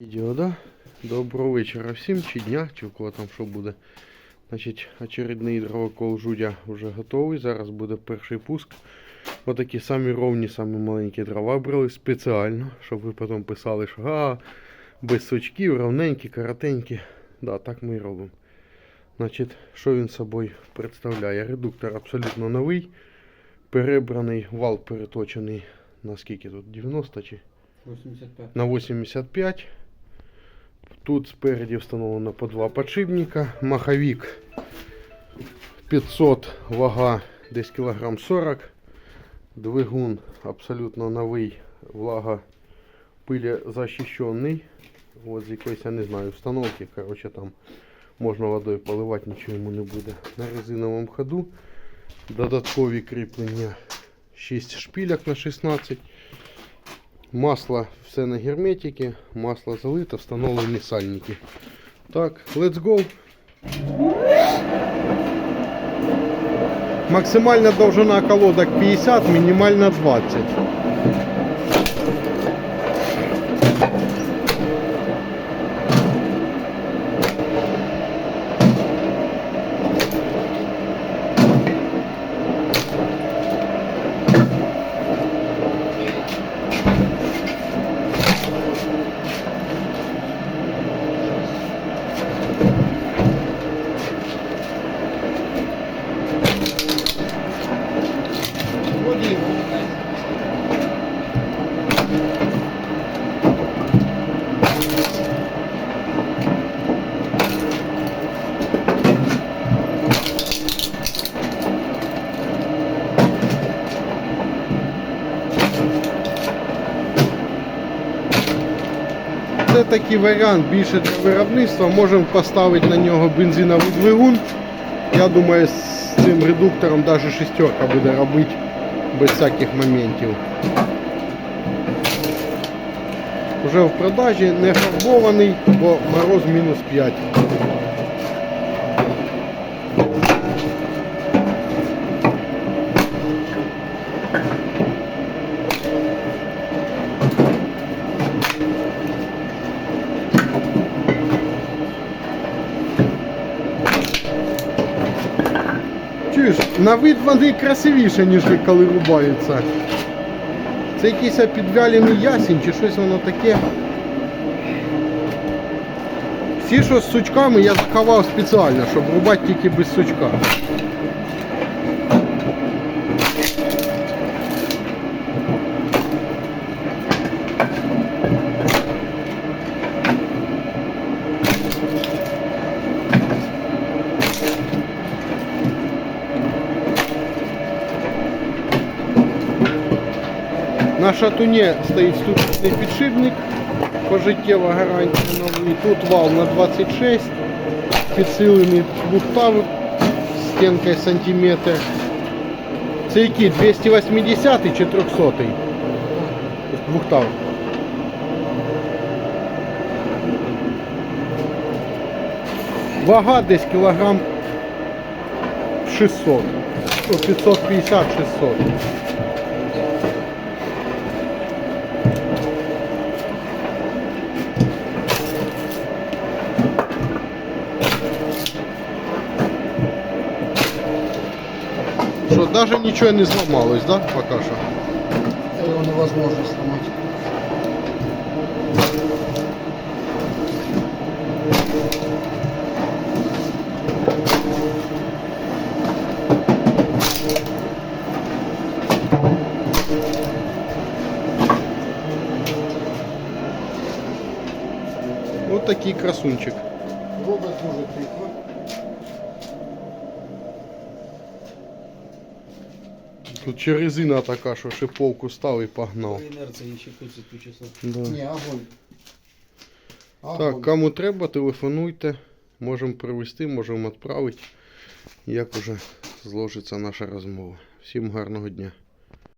Відео, да? Доброго вечора всім, чи дня, чи у кого там що буде. Значить, очередний дровокол жудя вже готовий. Зараз буде перший пуск. Отакі самі ровні, самі маленькі дрова брали спеціально, щоб ви потім писали, що а, без сучків, ровненькі, коротенькі. Да, так ми і робимо. Значить, що він собою представляє? Редуктор абсолютно новий, перебраний, вал переточений на скільки тут? 90 чи? 85. на 85. Тут спереді встановлено по два подшипника. Маховик 500 вага десь кілограм 40. Двигун абсолютно новий, влага пилі захищений. От з якоїсь, я не знаю, установки. Коротше, там можна водою поливати, нічого йому не буде. На резиновому ходу додаткові кріплення 6 шпіляк на 16. Масло все на герметике, масло залито, встановлені сальники. Так, let's go. Максимальна довжина колодок 50, мінімальна 20. Це такий варіант більше для виробництва. Можемо поставити на нього бензиновий двигун. Я думаю, з цим редуктором навіть шестерка буде робити без всяких моментів. Уже в продажі не фарбований, бо мороз мінус 5. Чуєш, на вид вони красивіше, ніж коли рубаються. Це якийсь підвялений ясінь чи щось воно таке. Всі, що з сучками, я заховав спеціально, щоб рубати тільки без сучка. На шатуні стоїть ступичний підшипник, пожиттєва гарантія новий. Тут вал на 26, підсилений двухтав стінкою сантиметр. Це який? 280 чи 300? Двухтав. Вага десь кілограм 600. Ну, 550-600. Що, даже нічого не зламалось, да, поки що? Его невозможно сломать. Ось такий красунчик. Робот дуже тихо. Тут ще резина така, що шиповку став і погнав. По инерции еще 5. Да. Не, огонь. Огонь. Так, кому треба, телефонуйте. Можемо привезти, можемо відправити. Як уже зложиться наша розмова. Всім гарного дня.